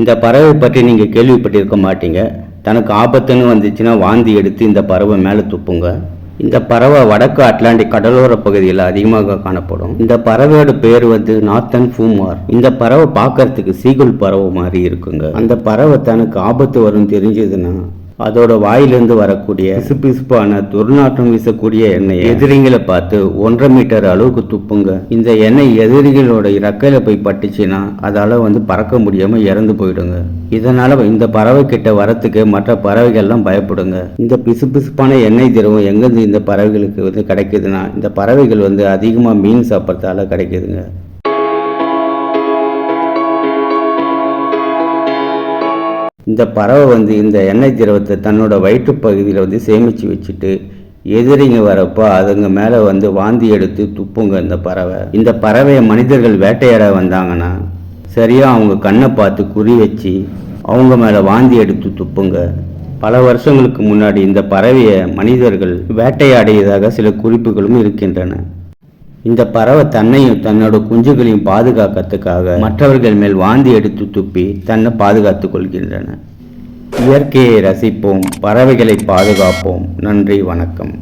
இந்த பறவை பற்றி நீங்கள் கேள்விப்பட்டிருக்க மாட்டீங்க. தனக்கு ஆபத்துன்னு வந்துச்சுன்னா வாந்தி எடுத்து இந்த பறவை மேலே துப்புங்க. இந்த பறவை வடக்கு அட்லாண்டிக் கடலோர பகுதியில் அதிகமாக காணப்படும். இந்த பறவையோட பேர் வந்து நாத்தன் ஃபூமார் இந்த பறவை பார்க்கறதுக்கு சீகுல் பறவை மாதிரி இருக்குங்க. அந்த பறவை தனக்கு ஆபத்து வரும் தெரிஞ்சதுன்னா அதோட வாயிலிருந்து வரக்கூடிய பிசுபிசுப்பான துர்நாற்றம் வீசக்கூடிய எண்ணெய் எதிரிங்களை பார்த்து ஒன்றரை மீட்டர் அளவுக்கு துப்புங்க. இந்த எண்ணெய் எதிரிகளோட இறக்கையில போய் பட்டுச்சுன்னா அதால வந்து பறக்க முடியாம இறந்து போயிடுங்க. இதனால இந்த பறவை கிட்ட வரத்துக்கு மற்ற பறவைகள்லாம் பயப்படுங்க. இந்த பிசுபிசுப்பான எண்ணெய் திரவம் எங்கேருந்து இந்த பறவைகளுக்கு வந்து கிடைக்குதுன்னா இந்த பறவைகள் வந்து அதிகமாக மீன் சாப்பிட்றதால கிடைக்குதுங்க. இந்த பறவை வந்து இந்த எண்ணெய் திரவத்தை தன்னோட வயிற்று பகுதியில் வந்து சேமித்து வச்சுட்டு எதிரிங்க வரப்போ அதுங்க மேலே வந்து வாந்தி எடுத்து துப்புங்க இந்த பறவை. இந்த பறவையை மனிதர்கள் வேட்டையாட வந்தாங்கன்னா சரியாக அவங்க கண்ணை பார்த்து குறி வச்சு அவங்க மேலே வாந்தி எடுத்து துப்புங்க. பல வருஷங்களுக்கு முன்னாடி இந்த பறவையை மனிதர்கள் வேட்டையாடியதாக சில குறிப்புகளும் இருக்கின்றன. இந்த பறவை தன்னையும் தன்னோட குஞ்சுகளையும் பாதுகாக்கிறதுக்காக மற்றவர்கள் மேல் வாந்தி எடுத்து துப்பி தன்னை பாதுகாத்துக் கொள்கின்றன. இயற்கையை ரசிப்போம் பறவைகளை பாதுகாப்போம். நன்றி வணக்கம்.